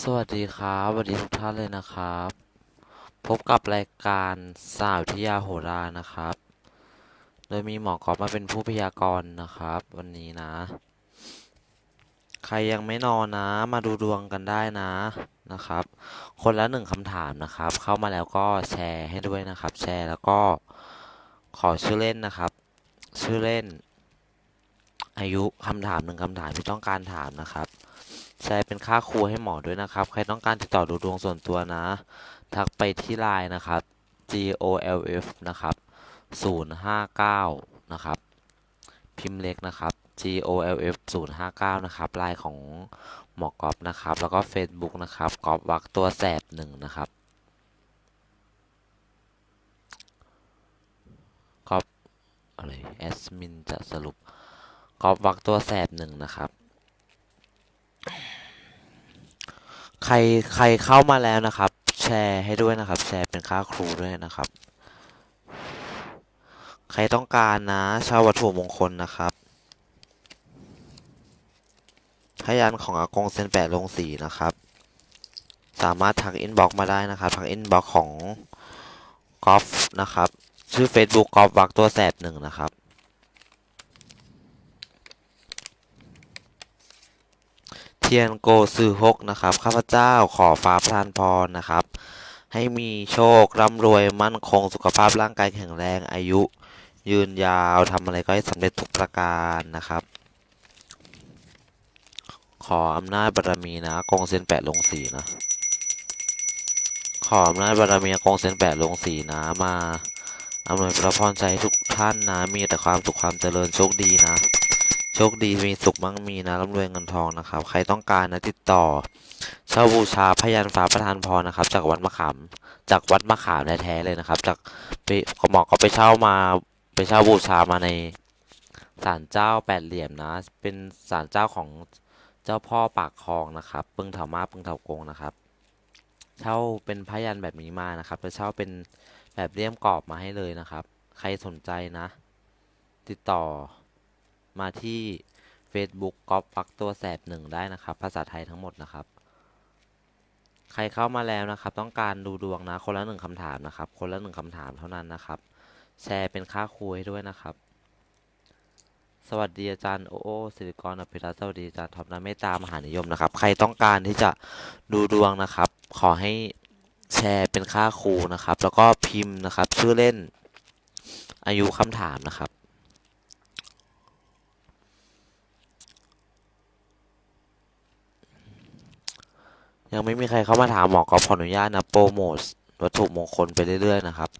สวัสดีครับสวัสดีทุกท่านเลยนะครับ พบกับรายการสาววิทยาโหรานะครับ โดยมีหมอกอฟมาเป็นผู้พยากรณ์นะครับ วันนี้นะ ใครยังไม่นอนนะ มาดูดวงกันได้นะนะครับ คนละหนึ่งคำถามนะครับ เข้ามาแล้วก็แชร์ให้ด้วยนะครับ แชร์แล้วก็ขอชื่อเล่นนะครับ ชื่อเล่น อายุคำถามหนึ่งคำถามที่ต้องการถามนะครับ แชร์เป็นค่าครูให้หมอด้วยนะครับ ใครต้องการติดต่อดูดวงส่วนตัวนะ ทักไปที่ไลน์นะครับ G O L F นะครับ059 นะครับ พิมพ์เล็กนะครับ G O L F 059 นะครับไลน์ของหมอกอฟนะครับ แล้วก็ Facebook นะครับกอฟวักตัวแสบหนึ่งนะครับกอฟอะไรแอดมินจะสรุปกอฟวักตัวแสบหนึ่งนะครับ ใครใครเข้ามาแล้วนะครับ แชร์ให้ด้วยนะครับ แชร์เป็นค่าครูด้วยนะครับ ใครต้องการนะเช่าวัตถุมงคลนะครับพยันของอากงเซนแปดลงสีนะครับ สามารถทักอินบ็อกมาได้นะครับทักอินบ็อกของกอล์ฟนะครับ ชื่อ Facebook กอล์ฟวักตัวแสบหนึ่งนะครับ เทียนโกซือฮกนะครับ ข้าพเจ้าขอฟ้าประทานพรนะครับ ให้มีโชคร่ำรวยมั่นคงสุขภาพร่างกายแข็งแรงอายุ ยืนยาวทำอะไรก็ให้สำเร็จทุกประการนะครับ ขออำนาจบารมีนะกงเซนแปะลงสีนะ ขออำนาจบารมีกงเซนแปะลงสีนะมาอำนวยพระพรใช้ทุกท่านนะมีแต่ความสุขความเจริญโชคดีนะ โชคดีมีสุขมั่งมีนะร่ำรวยเงินทองนะครับ ใครต้องการนะติดต่อเช่าบูชาพยันฟ้าประทานพรนะครับ จากวัดมะขามจากวัดมะขามแท้ๆเลยนะครับ จากไปหมอก็ไปเช่ามาไปเช่าบูชามาในศาลเจ้าแปดเหลี่ยมนะ เป็นศาลเจ้าของเจ้าพ่อปากคลองนะครับปึงเถามาปึงเถากงนะครับ เช่าเป็นพยันแบบนี้มานะครับจะเช่าเป็นแบบเลี่ยมกรอบมาให้เลยนะครับ ใครสนใจนะ ติดต่อ มาที่ Facebook ก๊อปฟักตัวแสบหนึ่งได้นะครับ ภาษาไทยทั้งหมดนะครับ ใครเข้ามาแล้วนะครับ ต้องการดูดวงนะ คนละหนึ่งคำถามนะครับ คนละหนึ่งคำถามเท่านั้นนะครับ แชร์เป็นค่าครูให้ด้วยนะครับ สวัสดีอาจารย์โอโอสิริกรอภิรัตน์สวัสดีอาจารย์ท็อปนะเมตตามหานิยมนะครับ ใครต้องการที่จะดูดวงนะครับ ขอให้แชร์เป็นค่าครูนะครับ แล้วก็พิมพ์นะครับ ชื่อเล่นอายุคำถามนะครับ ยังไม่มีใครเข้ามาถามหมอก็ขออนุญาตนะโปรโมทวัตถุมงคลไปเรื่อย ๆ นะครับ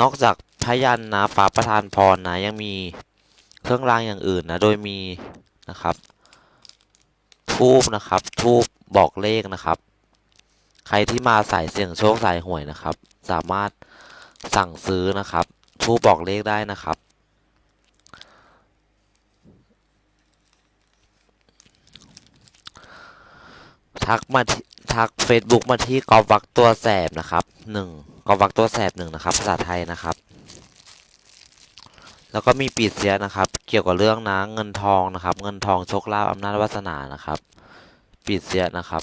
นอกจากพยันนะฟ้าประทานพรนะ ยังมีเครื่องรางอย่างอื่นนะ โดยมีนะครับ ทูบนะครับ ทูบบอกเลขนะครับ ใครที่มาสายเสี่ยงโชคสายหวยนะครับ สามารถสั่งซื้อนะครับ ทูบบอกเลขได้นะครับ ทักมาทัก Facebook มาที่กอวักตัวแสบนะครับหนึ่งกอวักตัวแสบหนึ่งนะครับ ภาษาไทยนะครับ แล้วก็มีปีเสียนะครับ เกี่ยวกับเรื่องนะเงินทองนะครับ เงินทองโชคลาภอำนาจวาสนานะครับ ปีเสียนะครับ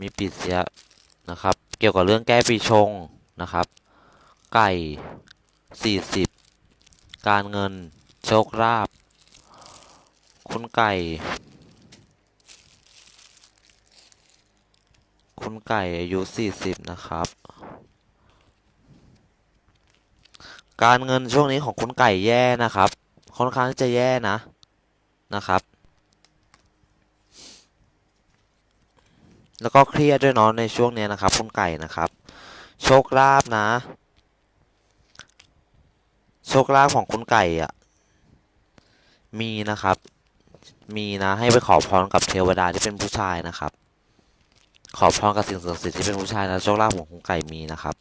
มีปีเสียนะครับ เกี่ยวกับเรื่องแก้ปีชงนะครับ ไก่สี่สิบการเงินโชคลาภคุณไก่ คุณไก่อายุสี่สิบนะครับ การเงินช่วงนี้ของคุณไก่แย่นะครับ ค่อนข้างที่จะแย่นะนะครับ แล้วก็เครียดด้วยเนาะในช่วงนี้นะครับ คุณไก่นะครับ โชคลาภนะ โชคลาภของคุณไก่อะมีนะครับ มีนะให้ไปขอพรกับเทวดาที่เป็นผู้ชายนะครับ ขอพรกับสิ่งศักดิ์สิทธิ์ที่เป็นผู้ชายนะโชคลาภของคุณไก่มีนะครับ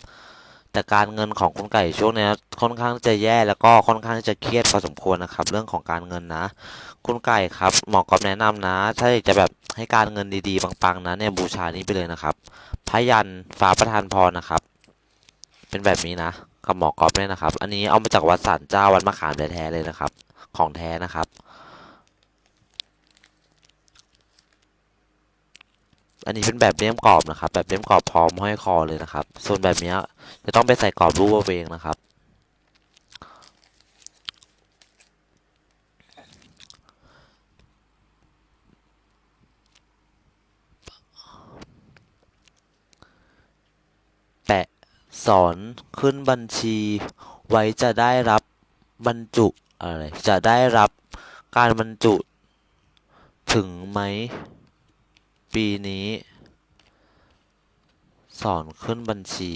แต่การเงินของคุณไก่ช่วงนี้ค่อนข้างจะแย่แล้วก็ค่อนข้างจะเครียดพอสมควรนะครับ เรื่องของการเงินนะ คุณไก่ครับหมอกอบแนะนำนะ ถ้าอยากจะแบบให้การเงินดีๆปังๆนะเนี่ยบูชานี้ไปเลยนะครับพยันฟ้าประทานพรนะครับ เป็นแบบนี้นะกับหมอกอบเนี่ยนะครับ อันนี้เอามาจากวัดสันเจ้าวัดมะขามแท้ๆเลยนะครับ ของแท้นะครับ อันนี้เป็นแบบเลี่ยมกรอบนะครับ แบบเลี่ยมกรอบพร้อมห้อยคอเลยนะครับ ส่วนแบบนี้จะต้องไปใส่กรอบรูปเอาเองนะครับ แปะสอนขึ้นบัญชีไว้จะได้รับบรรจุอะไร จะได้รับการบรรจุถึงไหม ปีนี้ สอนขึ้นบัญชี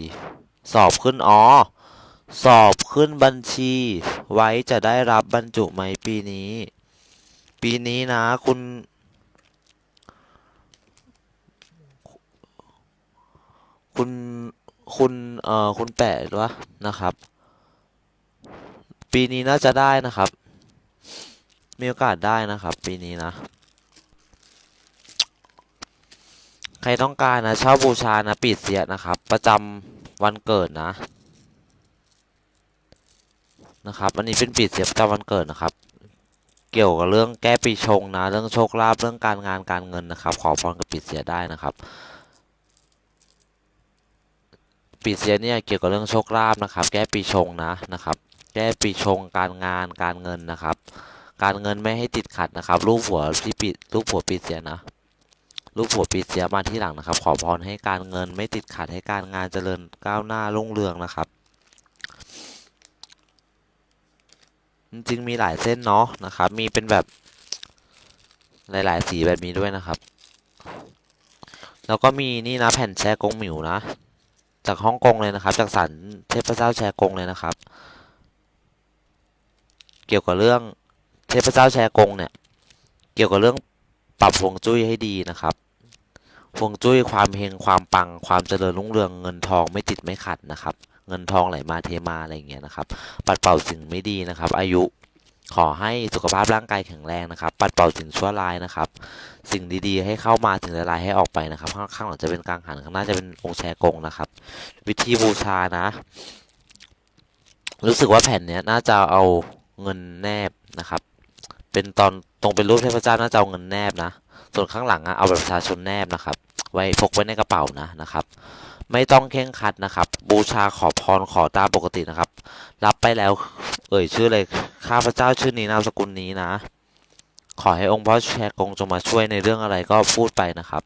สอบขึ้นอ๋อ สอบขึ้นบัญชี ไว้จะได้รับบรรจุไหมปีนี้ ปีนี้นะคุณ คุณคุณเอ่อคุณแปะวะนะครับ ปีนี้น่าจะได้นะครับ มีโอกาสได้นะครับ ปีนี้นะ ใครต้องการนะเช่าบูชานะปีเสียนะครับ ประจำวันเกิดนะนะครับ อันนี้เป็นปีเสียประจำวันเกิดนะครับ เกี่ยวกับเรื่องแก้ปีชงนะ เรื่องโชคลาภเรื่องการงานการเงินนะครับ ขอพรกับปีเสียได้นะครับปีเสียเนี่ยเกี่ยวกับเรื่องโชคลาภนะครับ แก้ปีชงนะนะครับ แก้ปีชงการงานการเงินนะครับ การเงินไม่ให้ติดขัดนะครับ รูปหัวที่ปีรูปหัวปีเสียนะ ลูกผัวปีเสียมาที่หลังนะครับ ขอพรให้การเงินไม่ติดขัดให้การงานเจริญก้าวหน้ารุ่งเรืองนะครับ จริงๆมีหลายเส้นเนาะนะครับ มีเป็นแบบหลาย ๆ สีแบบนี้ด้วยนะครับ แล้วก็มีนี่นะแผ่นแชกงหมิวนะ จากฮ่องกงเลยนะครับ จากสันเทพเจ้าแชกงเลยนะครับ เกี่ยวกับเรื่องเทพเจ้าแชกงเนี่ย เกี่ยวกับเรื่อง ปรับฮวงจุ้ยให้ดีนะครับฮวงจุ้ยความเฮงความปังความเจริญรุ่งเรืองเงินทองไม่ติดไม่ขัดนะครับ เงินทองไหลมาเทมาอะไรอย่างเงี้ยนะครับ ปัดเป่าสิ่งไม่ดีนะครับ อายุขอให้สุขภาพร่างกายแข็งแรงนะครับ ปัดเป่าสิ่งชั่วร้ายนะครับ สิ่งดีๆ ให้เข้ามาถึงร้ายให้ออกไปนะครับข้างข้างหลังจะเป็นกลางหันข้างหน้าจะเป็นองค์แชกงนะครับ วิธีบูชานะ รู้สึกว่าแผ่นเนี้ยน่าจะเอาเงินแนบนะครับ เป็นตอน ตรงเป็นรูปเทพเจ้าน่าจะเอาเงินแนบนะ ส่วนข้างหลังอะเอาแบบประชาชนแนบนะครับ ไว้พกไว้ในกระเป๋านะนะครับ ไม่ต้องเคร่งคัดนะครับ บูชาขอพรขอตาปกตินะครับ รับไปแล้ว เอ่ยชื่อเลยข้าพเจ้าชื่อนี้นามสกุลนี้นะ ขอให้องค์พ่อแชกงจงมาช่วยในเรื่องอะไรก็พูดไปนะครับ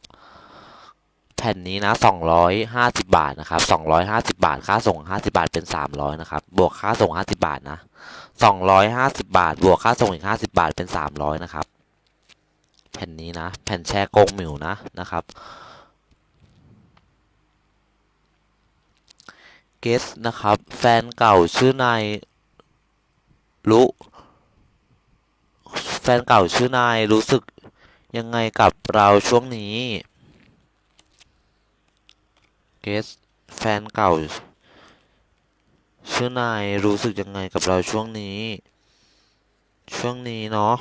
ผ่นนี้นะสองร้อยห้าสิบาทนะครับสองร้อยห้าสิบาท ค่าส่งห้าสิบาทเป็นสามร้อยนะครับ บวกค่าส่งห้าสิบาทนะสองร้อยห้าสิบาท บวกค่าส่งอีกห้าสิบาทเป็นสามร้อยนะครับ แผ่นนี้นะ แผ่นแชร์กงหมิวนะ นะครับ เกสนะครับ แฟนเก่าชื่อนายรู้แฟนเก่าชื่อนายรู้สึกยังไงกับเราช่วงนี้ เกสแฟนเก่า ชื่อนายรู้สึกยังไงกับเราช่วงนี้ ช่วงนี้เนาะ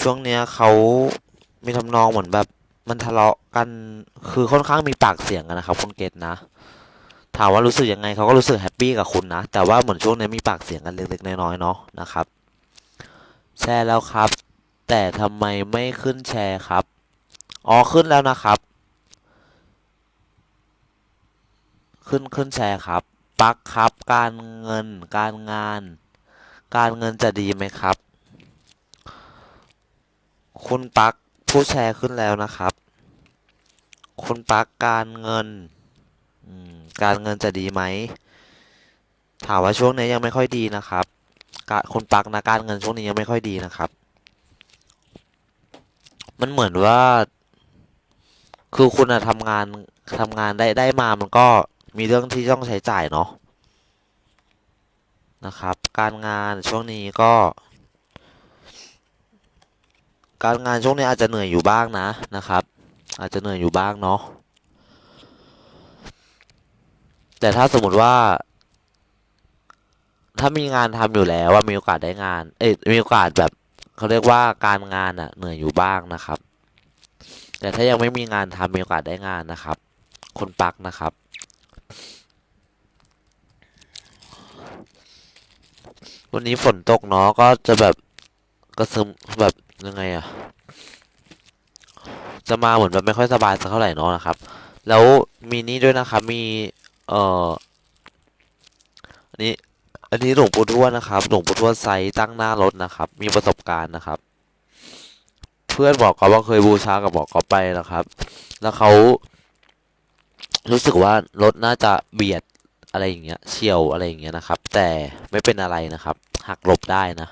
ช่วงเนี้ยเขามีทำนองเหมือนแบบ มันทะเลาะกันคือค่อนข้างมีปากเสียงกันนะครับคุณเกตนะ ถามว่ารู้สึกยังไงเขาก็รู้สึกแฮปปี้กับคุณนะ แต่ว่าเหมือนช่วงนี้มีปากเสียงกันเล็กๆน้อยๆเนาะนะครับแชร์แล้วครับ แต่ทำไมไม่ขึ้นแชร์ครับ อ๋อ ขึ้นแล้วนะครับ ขึ้นขึ้นแชร์ครับ ปักครับ การเงิน การงาน การเงินจะดีไหมครับ คุณปักผู้แชร์ขึ้นแล้วนะครับ คุณปักการเงิน การเงินจะดีไหม ถามว่าช่วงนี้ยังไม่ค่อยดีนะครับ คุณปักนะการเงินช่วงนี้ยังไม่ค่อยดีนะครับ มันเหมือนว่า คือคุณอะทำงานทำงานได้ได้มามันก็ มีเรื่องที่ต้องใช้จ่ายเนาะนะครับ การงานช่วงนี้ก็ การงานช่วงนี้อาจจะเหนื่อยอยู่บ้างนะนะครับ อาจจะเหนื่อยอยู่บ้างเนาะแต่ถ้าสมมติว่า ถ้ามีงานทำอยู่แล้วว่ามีโอกาสได้งาน เอ้ยมีโอกาสแบบเขาเรียกว่าการงานอะเหนื่อยอยู่บ้างนะครับ แต่ถ้ายังไม่มีงานทำมีโอกาสได้งานนะครับ คนปักนะครับ วันนี้ฝนตกเนาะก็จะแบบกระซึมแบบยังไงอะจะมาเหมือนแบบไม่ค่อยสบายสักเท่าไหร่เนาะนะครับ แล้วมีนี่ด้วยนะครับ มี เอ่ออันนี้ อันนี้หลวงปู่ทวดนะครับ หลวงปู่ทวดไซส์ตั้งหน้ารถนะครับ มีประสบการณ์นะครับ เพื่อนบอกเขาว่าเคยบูชากับบอกเขาไปนะครับ แล้วเขารู้สึกว่ารถน่าจะเบียด อะไรอย่างเงี้ยเฉียวอะไรอย่างเงี้ยนะครับ แต่ไม่เป็นอะไรนะครับหักหลบได้นะ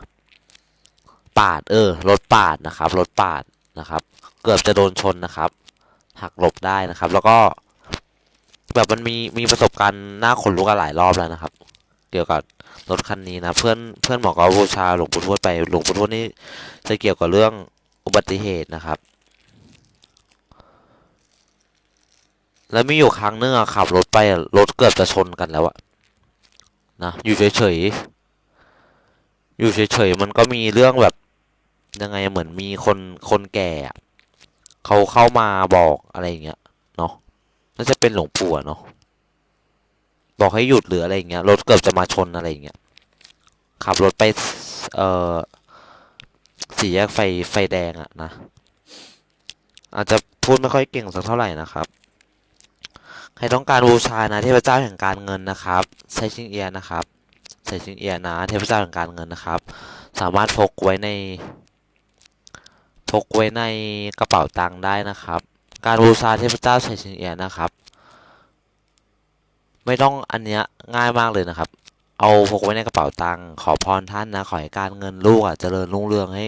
ปาดเออรถปาดนะครับรถปาดนะครับ เกือบจะโดนชนนะครับหักหลบได้นะครับ แล้วก็แบบมันมีมีประสบการณ์หน่าขนลุกหลายรอบแล้วนะครับ เกี่ยวกับรถคันนี้นะ เพื่อนเพื่อนบอกว่าบูชาหลวงปู่ทวดไปหลวงปู่ทวดนี่จะเกี่ยวกับเรื่องอุบัติเหตุนะครับ แล้วมีอยู่ครั้งนึงอะขับรถไปรถเกือบจะชนกันแล้วอะนะอยู่เฉยๆอยู่เฉยๆมันก็มีเรื่องแบบยังไงเหมือนมีคนคนแก่เขาเข้ามาบอกอะไรอย่างเงี้ยเนาะน่าจะเป็นหลวงปู่เนาะบอกให้หยุดหรืออะไรอย่างเงี้ยรถเกือบจะมาชนอะไรอย่างเงี้ยขับรถไปเอ่อสี่แยกไฟไฟแดงอะนะอาจจะพูดไม่ค่อยเก่งสักเท่าไหร่นะครับ ครต้องการบูชานะเทพเจ้าแห่งการเงินนะครับ ใช้ชิงเอียนะครับใช้ชิงเอียนะเทพเจ้าแห่งการเงินนะครับ สามารถพกไว้ใน พกไว้ในกระเป๋าตังค์ได้นะครับ การบูชาเทพเจ้าใช้ชิงเอียนะครับ ไม่ต้องอันเนี้ยง่ายมากเลยนะครับ เอาพกไว้ในกระเป๋าตังค์ขอพรท่านนะขอให้การเงินลูกอะเจริญรุ่งเรืองให้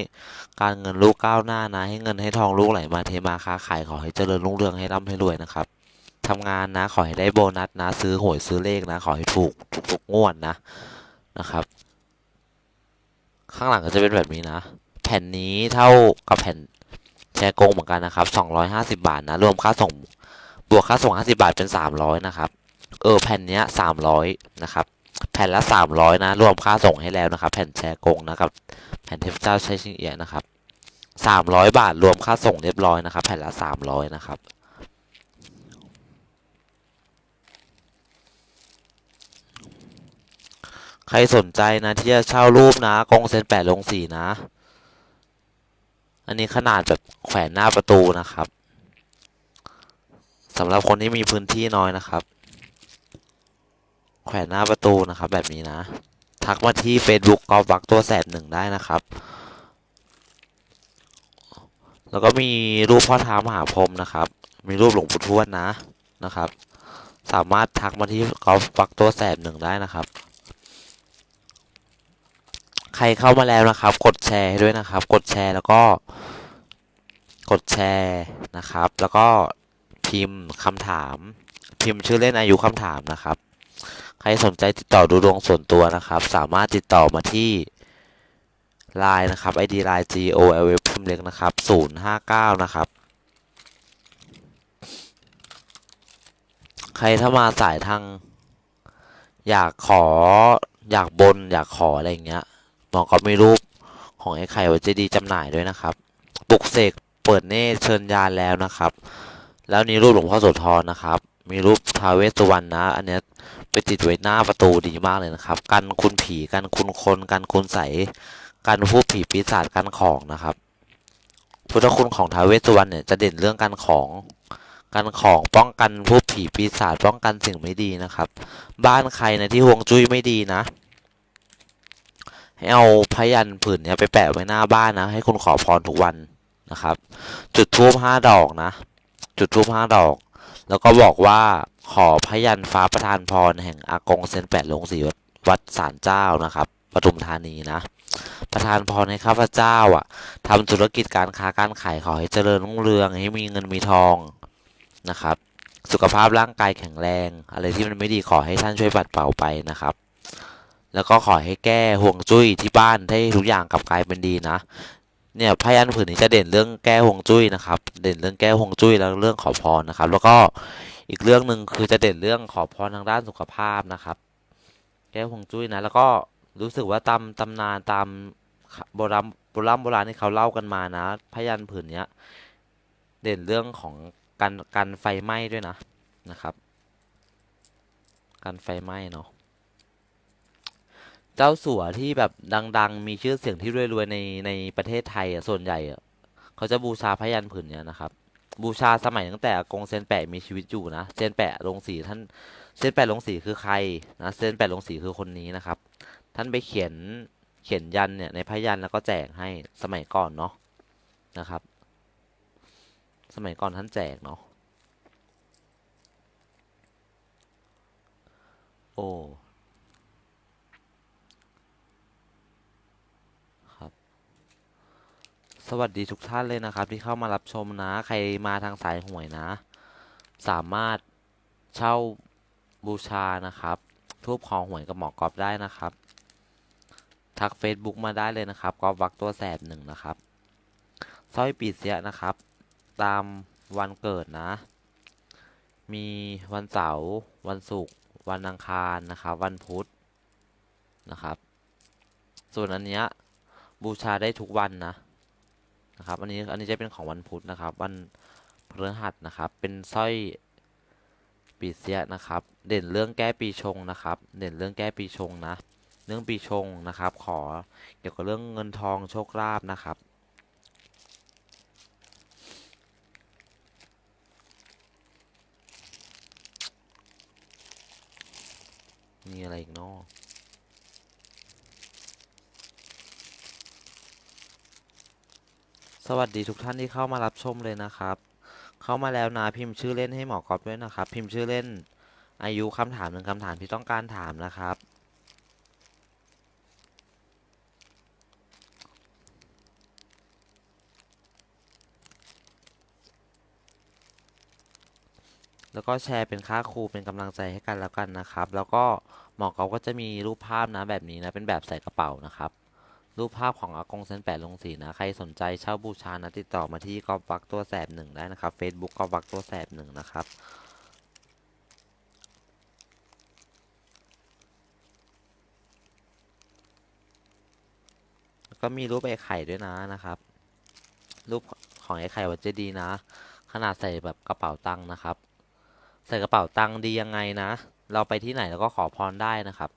การเงินลูกก้าวหน้านะ ให้เงินให้ทองลูกไหลมาเทมาค้าขายขอให้เจริญรุ่งเรืองให้ร่ำให้รวยนะครับ ทำงานนะ ขอให้ได้โบนัสนะ ซื้อหวยซื้อเลขนะ ขอให้ถูกถูกทุกงวดนะนะครับ ข้างหลังก็จะเป็นแบบนี้นะ แผ่นนี้เท่ากับแผ่นแชร์กงเหมือนกันนะครับสองร้อยห้าสิบาทนะ รวมค่าส่งบวกค่าส่งห้าสิบาทเป็นสามร้อยนะครับ เออแผ่นเนี้ยสามร้อยนะครับ แผ่นละสามร้อยนะ รวมค่าส่งให้แล้วนะครับ แผ่นแชร์กงนะครับแผ่นเทพเจ้าใช้ชิงเอียะนะครับสามร้อยบาทรวมค่าส่งเรียบร้อยนะครับ แผ่นละสามร้อยนะครับ ใค รสนใจนะที่จะเช่ารูปนะกงเซนแปดลงสีนะ อันนี้ขนาดแบบแขวนหน้าประตูนะครับสำหรับคนที่มีพื้นที่น้อยนะครับ แขวนหน้าประตูนะครับ แบบนี้นะ ทักมาที่ Facebook กอล์ฟบักตัวแสบหนึ่งได้นะครับ แล้วก็มีรูปพ่อท้ามหาพรมนะครับ มีรูปหลวงปู่ทวดนะนะครับ สามารถทักมาที่กอล์ฟบักตัวแสบหนึ่งได้นะครับ ใครเข้ามาแล้วนะครับ กดแชร์ให้ด้วยนะครับ กดแชร์แล้วก็ กดแชร์นะครับ แล้วก็พิมพ์คำถาม พิมพ์ชื่อเล่นอายุคำถามนะครับ ใครสนใจติดต่อดูดวงส่วนตัวนะครับ สามารถติดต่อมาที่ Line นะครับ ID Line G O L F พิมพ์เล็กนะครับ059นะครับ ใครถ้ามาสายทาง อยากขออยากบน อยากขออะไรอย่างเงี้ย หมอก็มีรูปของไอ้ไข่วัดเจดีจำหน่ายด้วยนะครับปลุกเสกเปิดเนตรเชิญยานแล้วนะครับ แล้วนี่รูปหลวงพ่อโสธรนะครับ มีรูปท้าเวสสุวรรณนะ อันเนี้ยไปติดไว้หน้าประตูดีมากเลยนะครับ กันคุณผีกันคุณคนกันคุณใสกันผู้ผีปีศาจกันของนะครับพุทธคุณของท้าเวสสุวรรณเนี่ยจะเด่นเรื่องการของการของป้องกันผู้ผีปีศาจป้องกันสิ่งไม่ดีนะครับ บ้านใครในะที่ห่วงจุ้ยไม่ดีนะ ให้เอาพยันผืนเนี้ยไปแปะไว้หน้าบ้านนะ ให้คุณขอพรทุกวันนะครับ จุดทูบห้าดอกนะ จุดทูบห้าดอก แล้วก็บอกว่าขอพยันฟ้าประทานพรแห่งอากงเซนแปดลงสีวัดศาลเจ้านะครับปทุมธานีนะ ประทานพรให้ข้าพเจ้าอะทำธุรกิจการค้าการขายขอให้เจริญรุ่งเรืองให้มีเงินมีทองนะครับ สุขภาพร่างกายแข็งแรง อะไรที่มันไม่ดีขอให้ท่านช่วยปัดเป่าไปนะครับ แล้วก็ขอให้แก้ห่วงจุ้ยที่บ้านให้ทุกอย่างกลับกลายเป็นดีนะ เนี่ยพยันผืนนี้จะเด่นเรื่องแก้ห่วงจุ้ยนะครับ เด่นเรื่องแก้ห่วงจุ้ยแล้วเรื่องขอพรนะครับ แล้วก็อีกเรื่องหนึ่งคือจะเด่นเรื่องขอพรทางด้านสุขภาพนะครับ แก้ห่วงจุ้ยนะ แล้วก็รู้สึกว่าตามตำนานตามโบราณโบราณโบราณที่เขาเล่ากันมานะพยันผืนเนี้ย เด่นเรื่องของการการไฟไหม้ด้วยนะนะครับ การไฟไหม้เนาะ เจ้าสัวที่แบบดัง ๆ มีชื่อเสียงที่รวยๆในในประเทศไทยอะส่วนใหญ่อะเขาจะบูชาพยันผืนเนี้ยนะครับ บูชาสมัยตั้งแต่อากงเซนแปะมีชีวิตอยู่นะเซนแปะลงสีท่านเซนแปะลงสีคือใครนะเซนแปะลงสีคือคนนี้นะครับ ท่านไปเขียนเขียนยันเนี่ยในพยันแล้วก็แจกให้สมัยก่อนเนาะนะครับ สมัยก่อนท่านแจกเนาะโอ้ครับ สวัสดีทุกท่านเลยนะครับ ที่เข้ามารับชมนะ ใครมาทางสายหวยนะ สามารถเช่าบูชานะครับทูบของหวยกับหมอกรอบได้นะครับ ทัก Facebook มาได้เลยนะครับกรอบวักตัวแสบหนึ่งนะครับสร้อยปีเสียนะครับ ตามวันเกิดนะ มีวันเสาร์วันศุกร์วันอังคารนะครับ วันพุธนะครับ ส่วนอันเนี้ยบูชาได้ทุกวันนะ นะครับ อันนี้อันนี้จะเป็นของวันพุธนะครับ วันพฤหัสนะครับ เป็นสร้อยปีเสียนะครับ เด่นเรื่องแก้ปีชงนะครับ เด่นเรื่องแก้ปีชงนะ เรื่องปีชงนะครับ ขอเกี่ยวกับเรื่องเงินทองโชคลาภนะครับมีอะไรอีกเนาะ สวัสดีทุกท่านที่เข้ามารับชมเลยนะครับ เข้ามาแล้วนะพิมพ์ชื่อเล่นให้หมอกอบด้วยนะครับ พิมพ์ชื่อเล่น อายุคำถามหนึ่งคำถามที่ต้องการถามนะครับ แล้วก็แชร์เป็นค่าครูเป็นกำลังใจให้กันแล้วกันนะครับ แล้วก็หมอเขาก็จะมีรูปภาพนะแบบนี้นะเป็นแบบใส่กระเป๋านะครับ รูปภาพของอากงเซนแปดลงสีนะ ใครสนใจเช่าบูชานะติดต่อมาที่กอบวักตัวแสบหนึ่งได้นะครับ Facebook กอบวักตัวแสบหนึ่งนะครับแล้วก็มีรูปไอ้ไข่ด้วยนะนะครับ รูปของไอ้ไข่วัดเจดีย์นะ ขนาดใส่แบบกระเป๋าตังค์นะครับ ใส่กระเป๋าตังค์ดียังไงนะ เราไปที่ไหนเราก็ขอพรได้นะครับ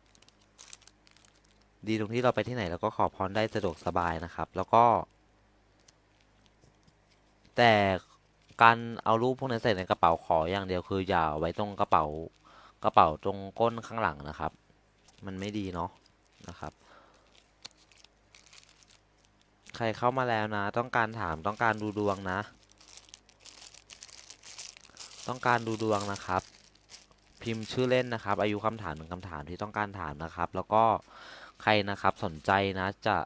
ดีตรงที่เราไปที่ไหนเราก็ขอพรได้สะดวกสบายนะครับ แล้วก็ แต่การเอารูปพวกนั้นใส่ในกระเป๋าขออย่างเดียวคืออย่าไว้ตรงกระเป๋ากระเป๋าตรงก้นข้างหลังนะครับ มันไม่ดีเนาะนะครับ ใครเข้ามาแล้วนะ ต้องการถามต้องการดูดวงนะ ต้องการดูดวงนะครับ พิมพ์ชื่อเล่นนะครับ อายุคำถามหนึ่งคำถามที่ต้องการถามนะครับ แล้วก็ ใครนะครับสนใจนะจะ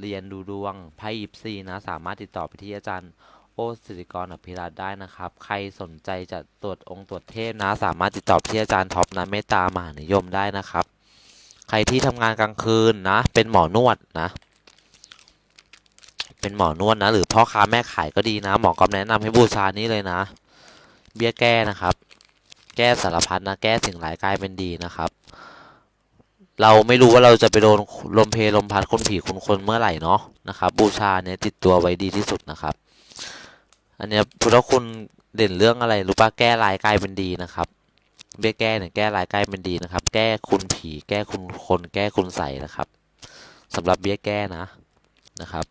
เรียนดูดวงไพ่ยิปซีนะ สามารถติดต่อไปที่อาจารย์โอสิริกรอภิรัตได้นะครับ ใครสนใจจะตรวจองค์ตรวจเทพนะ สามารถติดต่อที่อาจารย์ท็อปนะเมตตามหานิยมได้นะครับ ใครที่ทำงานกลางคืนนะ เป็นหมอนวดนะ เป็นหมอนวดนะ หรือพ่อค้าแม่ขายก็ดีนะ หมอก็แนะนำให้บูชานี้เลยนะ เบี้ยแก้นะครับ แก้สารพัดนะ แก้สิ่งร้ายกลายเป็นดีนะครับ เราไม่รู้ว่าเราจะไปโดนลมเพลลมพัดคนผีคนคนเมื่อไหร่เนาะนะครับบูชาเนี่ยติดตัวไว้ดีที่สุดนะครับ อันเนี้ยพุทธคุณเด่นเรื่องอะไรรู้ปะแก้ลายกลายเป็นดีนะครับเบี้ยแก้เนี่ยแก้ลายกลายเป็นดีนะครับ แก้คุณผีแก้คุณคนแก้คุณใสนะครับสำหรับเบี้ยแก้นะนะครับ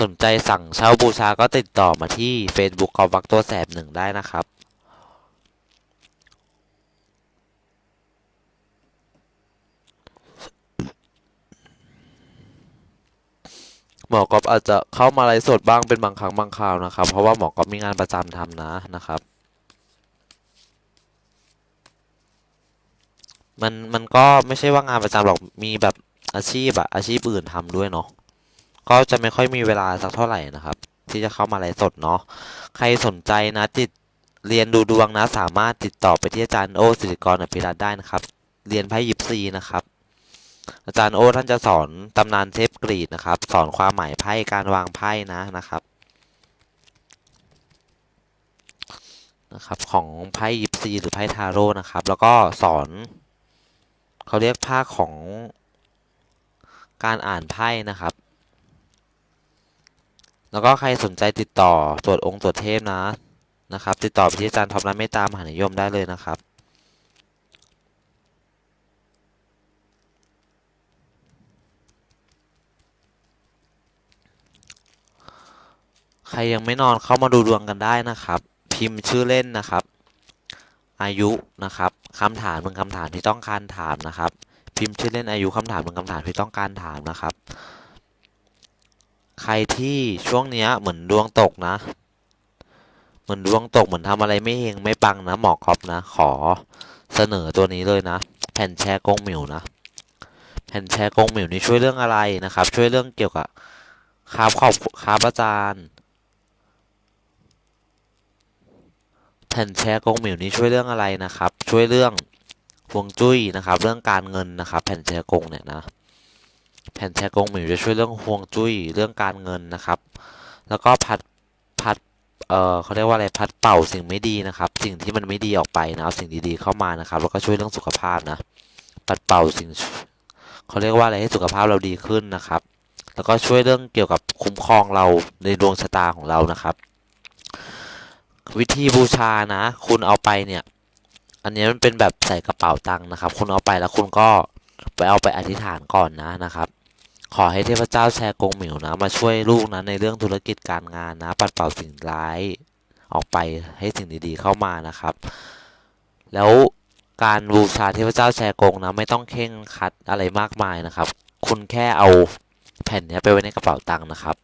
สนใจสั่งเช่าบูชาก็ติดต่อมาที่ Facebook กอวักตัวแสบหนึ่งได้นะครับ หมอกอบอาจจะเข้ามาไลฟ์สดบ้างเป็นบางครั้งบางคราวนะครับ เพราะว่าหมอกอบมีงานประจำทำนะนะครับ มันมันก็ไม่ใช่ว่างานประจำหรอกมีแบบอาชีพอะอาชีพอื่นทำด้วยเนาะก็จะไม่ค่อยมีเวลาสักเท่าไหร่นะครับ ที่จะเข้ามาไลฟ์สดเนาะใครสนใจนะติดเรียนดูดวงนะสามารถติดต่อไปที่อาจารย์โอสิริกรอภิรัตได้นะครับ เรียนไพ่ยิปซีนะครับ อาจารย์โอท่านจะสอนตำนานเทพกรีกนะครับ สอนความหมายไพ่การวางไพ่นะนะครับนะครับ ของไพ่ยิปซีหรือไพ่ทาโร่นะครับ แล้วก็สอนเขาเรียกภาคของการอ่านไพ่นะครับ แล้วก็ใครสนใจติดต่อตรวจองค์ตรวจเทพนะนะครับ ติดต่อไปที่อาจารย์ท็อปนะเมตตามหานิยมได้เลยนะครับ ใครยังไม่นอนเข้ามาดูดวงกันได้นะครับ พิมพ์ชื่อเล่นนะครับ อายุนะครับคำถามเป็นคำถามที่ต้องการถามนะครับ พิมพ์ชื่อเล่นอายุคำถามเป็นคำถามที่ต้องการถามนะครับ ใครที่ช่วงเนี้ยเหมือนดวงตกนะ เหมือนดวงตกเหมือนทำอะไรไม่เฮงไม่ปังนะหมอกอบนะ ขอเสนอตัวนี้เลยนะ แผ่นแชร์กงหมิวนะแผ่นแชร์กงหมิวนี่ช่วยเรื่องอะไรนะครับ ช่วยเรื่องเกี่ยวกับค้าขอบคาประจาน แผ่นแชร์กงหมิวนี้ช่วยเรื่องอะไรนะครับ ช่วยเรื่องฮวงจุ้ยนะครับ เรื่องการเงินนะครับ แผ่นแชร์กงเนี่ยนะ แผ่นแชร์กงหมิวจะช่วยเรื่องฮวงจุ้ยเรื่องการเงินนะครับ แล้วก็พัดพัดเออเขาเรียกว่าอะไรพัดเป่าสิ่งไม่ดีนะครับ สิ่งที่มันไม่ดีออกไปนะเอาสิ่งดีๆเข้ามานะครับ แล้วก็ช่วยเรื่องสุขภาพนะ ปัดเป่าสิ่งเขาเรียกว่าอะไรให้สุขภาพเราดีขึ้นนะครับ แล้วก็ช่วยเรื่องเกี่ยวกับคุ้มครองเราในดวงชะตาของเรานะครับ วิธีบูชานะ คุณเอาไปเนี่ย อันนี้มันเป็นแบบใส่กระเป๋าตังค์นะครับ คุณเอาไปแล้วคุณก็ไปเอาไปอธิษฐานก่อนนะนะครับ ขอให้เทพเจ้าแชร์กงหมิวนะ มาช่วยลูกนะในเรื่องธุรกิจการงานนะ ปัดเป่าสิ่งร้ายออกไปให้สิ่งดีๆเข้ามานะครับ แล้วการบูชาเทพเจ้าแชร์กงนะ ไม่ต้องเข่งคัดอะไรมากมายนะครับ คุณแค่เอาแผ่นนี้ไปไว้ในกระเป๋าตังค์นะครับ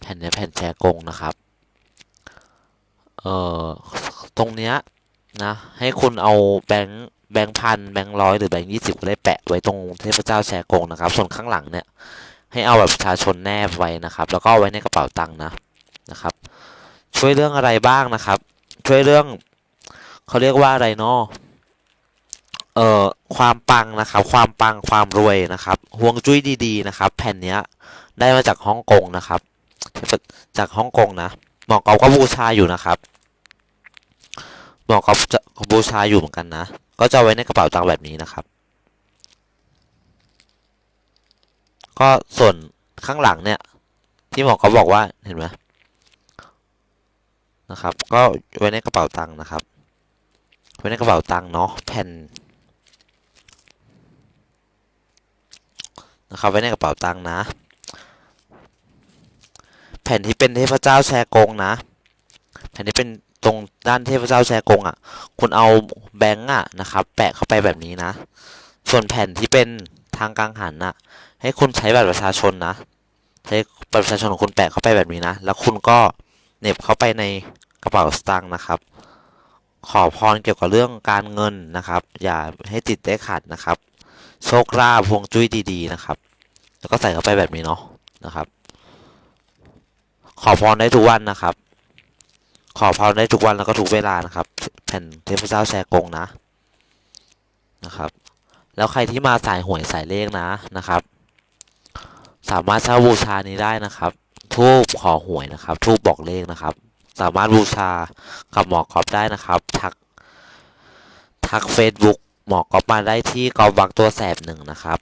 แผ่นนี้แผ่นแชร์กงนะครับ เอ่อตรงเนี้ยนะ ให้คุณเอาแบงค์แบงค์พันแบงค์ร้อยหรือแบงค์ยี่สิบก็ได้แปะไว้ตรงเทพเจ้าแชร์กงนะครับ ส่วนข้างหลังเนี่ยให้เอาแบบประชาชนแนบไว้นะครับ แล้วก็ไว้ในกระเป๋าตังค์นะนะครับ ช่วยเรื่องอะไรบ้างนะครับ ช่วยเรื่องเขาเรียกว่าอะไรเนาะเอ่อความปังนะครับ ความปังความรวยนะครับห่วงจุ้ยดีๆนะครับ แผ่นเนี้ยได้มาจากฮ่องกงนะครับ จากฮ่องกงนะหมอกอฟก็บูชาอยู่นะครับ หมอกอฟจะบูชาอยู่เหมือนกันนะ ก็จะไว้ในกระเป๋าตังค์แบบนี้นะครับ ก็ส่วนข้างหลังเนี่ย ที่หมอกอฟบอกว่าเห็นไหมนะครับ ก็ไว้ในกระเป๋าตังค์นะครับ ไว้ในกระเป๋าตังค์เนาะแผ่นนะครับไว้ในกระเป๋าตังค์นะ แผ่นที่เป็นเทพเจ้าแชร์กงนะ แผ่นที่เป็น ตรงด้านเทพเจ้าแชร์กงอะ คุณเอาแบงก์อะนะครับ แปะเข้าไปแบบนี้นะ ส่วนแผ่นที่เป็นทางกลางหันน่ะ ให้คุณใช้บัตรประชาชนนะ ใช้บัตรประชาชนของคุณแปะเข้าไปแบบนี้นะ แล้วคุณก็เน็บเข้าไปในกระเป๋าสตางค์นะครับ ขอพรเกี่ยวกับเรื่องการเงินนะครับ อย่าให้ติดได้ขัดนะครับ โชคลาภพวงจุ้ยดีๆนะครับ แล้วก็ใส่เข้าไปแบบนี้เนาะนะครับ ขอพรได้ทุกวันนะครับ ขอพรได้ทุกวันแล้วก็ทุกเวลานะครับ แผ่นเทพเจ้าแชร์กงนะนะครับ แล้วใครที่มาสายหวยสายเลขนะนะครับ สามารถเช่าบูชานี้ได้นะครับ ทูบขอหวยนะครับ ทูบบอกเลขนะครับ สามารถบูชากับหมอกอบได้นะครับ ทัก ทัก Facebook หมอกอบมาได้ที่กอบวักตัวแสบหนึ่งนะครับ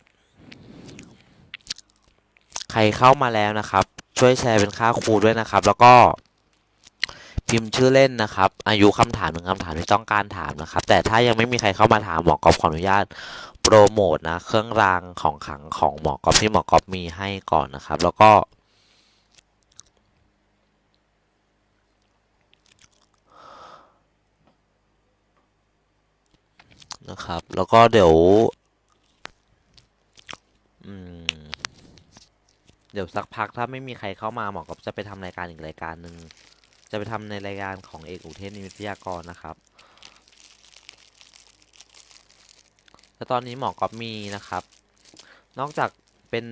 ใครเข้ามาแล้วนะครับ ช่วยแชร์เป็นค่าครูด้วยนะครับ แล้วก็ พิมพ์ชื่อเล่นนะครับ อายุคำถามหนึ่งคำถามที่ต้องการถามนะครับ แต่ถ้ายังไม่มีใครเข้ามาถามหมอกอบขออนุญาตโปรโมทนะ เครื่องรางของขลังของหมอกอบที่หมอกอบมีให้ก่อนนะครับ แล้วก็ นะครับ แล้วก็เดี๋ยวเดี๋ยวสักพักถ้าไม่มีใครเข้ามาหมอก็จะไปทำรายการอีกรายการหนึ่ง จะไปทำในรายการของเอกอุเทศนิวิทยากรนะครับแล้วตอนนี้หมอก็มีนะครับ นอกจากเป็น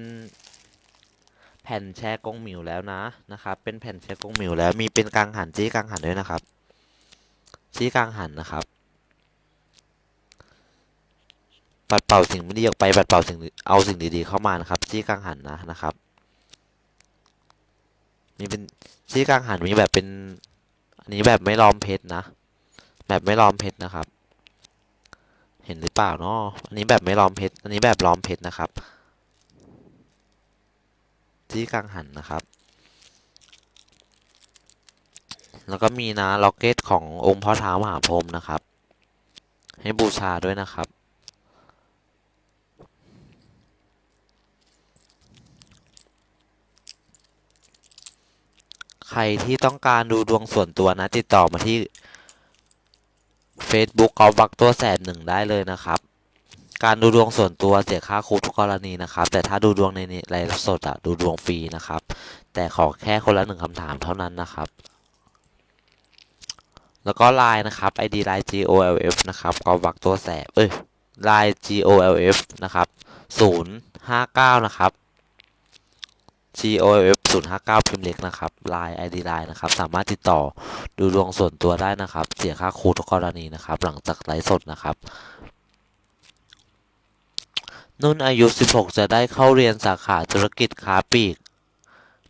แผ่นแชร์กงหมิวแล้วนะนะครับ เป็นแผ่นแชร์กงหมิวแล้วมีเป็นกังหันจี้กังหันด้วยนะครับจี้กังหันนะครับ ปัดเป่าสิ่งไม่ดีออกไปปัดเป่าสิ่งเอาสิ่งดีๆเข้ามานะครับจี้กังหันนะนะครับ มีเป็น จี้กังหันมีแบบเป็น อันนี้แบบไม่ล้อมเพชรนะ แบบไม่ล้อมเพชรนะครับ เห็นหรือเปล่าเนาะอันนี้แบบไม่ล้อมเพชร อันนี้แบบล้อมเพชรนะครับจี้กังหันนะครับ แล้วก็มีนะล็อกเก็ตขององค์พ่อท้าวมหาพรหมนะครับ ให้บูชาด้วยนะครับ น ใครที่ต้องการดูดวงส่วนตัวนะ ติดต่อมาที่ Facebook กอบักตัวแสนหนึ่งได้เลยนะครับ การดูดวงส่วนตัวเสียค่าครูทุกกรณีนะครับ แต่ถ้าดูดวงในนี้ไลฟ์สดอะดูดวงฟรีนะครับ แต่ขอแค่คนละหนึ่งคำถามเท่านั้นนะครับ แล้วก็ไลน์นะครับ ID ไลน์ GOLF นะครับกอบักตัวแสบเอ้ยไลน์ GOLF นะครับศูนย์ห้าเก้านะครับ GOF 0 5 9พิมพ์เล็กนะครับ Line ID Line นะครับ สามารถติดต่อดูดวงส่วนตัวได้นะครับ เสียค่าครูทุกกรณีนะครับ หลังจากไลฟ์สดนะครับ นุ่นอายุ 16 จะได้เข้าเรียนสาขาธุรกิจค้าปลีก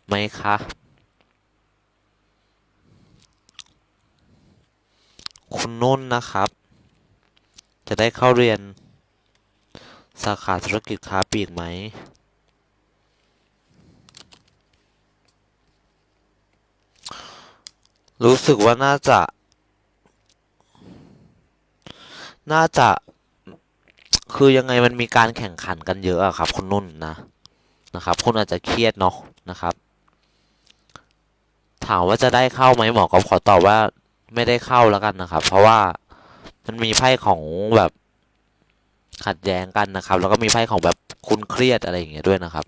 ไหมคะคุณนุ่นนะครับ จะได้เข้าเรียนสาขาธุรกิจค้าปลีกไหม รู้สึกว่าน่าจะ น่าจะ คือยังไงมันมีการแข่งขันกันเยอะอะครับ คุณนุ่นนะนะครับ คุณอาจจะเครียดเนาะนะครับ ถามว่าจะได้เข้าไหมหมอก็ขอตอบว่าไม่ได้เข้าแล้วกันนะครับ เพราะว่ามันมีไพ่ของแบบขัดแย้งกันนะครับ แล้วก็มีไพ่ของแบบคุณเครียดอะไรอย่างเงี้ยด้วยนะครับ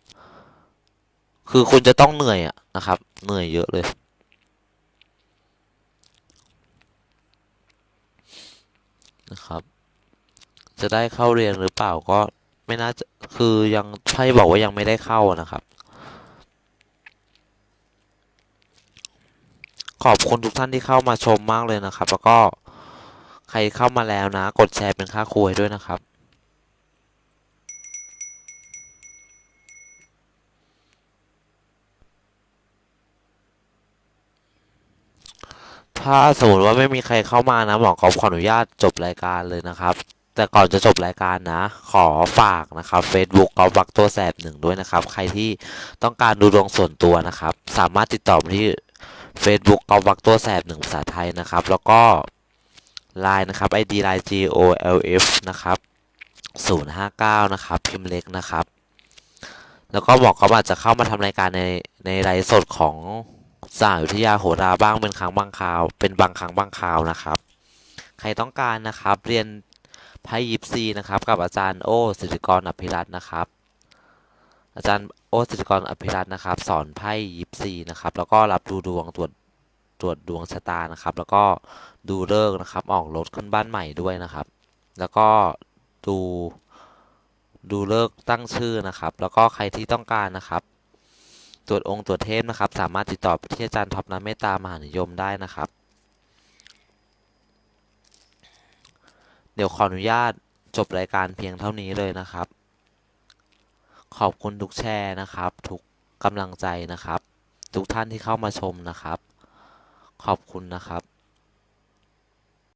คือคุณจะต้องเหนื่อยอะนะครับ เหนื่อยเยอะเลย นะครับ จะได้เข้าเรียนหรือเปล่าก็ไม่น่าจะคือยังใช่บอกว่ายังไม่ได้เข้านะครับ ขอบคุณทุกท่านที่เข้ามาชมมากเลยนะครับ แล้วก็ใครเข้ามาแล้วนะ กดแชร์เป็นค่าครูให้ด้วยนะครับ ถ้าสมมติว่าไม่มีใครเข้ามานะหมอขอขออนุญาตจบรายการเลยนะครับ แต่ก่อนจะจบรายการนะ ขอฝากนะครับ Facebook กอบักตัวแสบหนึ่งด้วยนะครับ ใครที่ต้องการดูดวงส่วนตัวนะครับ สามารถติดต่อมาที่ Facebook กอบักตัวแสบหนึ่งภาษาไทยนะครับ แล้วก็ Line นะครับ ID Line G O L F นะครับ059 นะครับ พิมพ์เล็กนะครับ แล้วก็บอกเขาอาจจะเข้ามาทำรายการในในไลฟ์สดของ สายวิทยาโหราบ้างเป็นครั้งบางคราว เป็นบางครั้งบางคราวนะครับ ใครต้องการนะครับ เรียนไพ่ยิปซีนะครับ กับอาจารย์โอสิริกรอภิรัตน์นะครับ อาจารย์โอสิริกรอภิรัตน์นะครับ สอนไพ่ยิปซีนะครับ แล้วก็รับดูดวงตรวจตรวจดวงชะตานะครับ แล้วก็ดูเลิกนะครับ ออกรถขึ้นบ้านใหม่ด้วยนะครับ แล้วก็ดูดูเลิกตั้งชื่อนะครับ แล้วก็ใครที่ต้องการนะครับ ตรวจองค์ตรวจเทพนะครับ สามารถติดต่อที่อาจารย์ท็อปน้ำเมตตามหานิยมได้นะครับ เดี๋ยวขออนุญาตจบรายการเพียงเท่านี้เลยนะครับ ขอบคุณทุกแชร์นะครับ ทุกกำลังใจนะครับ ทุกท่านที่เข้ามาชมนะครับ ขอบคุณนะครับ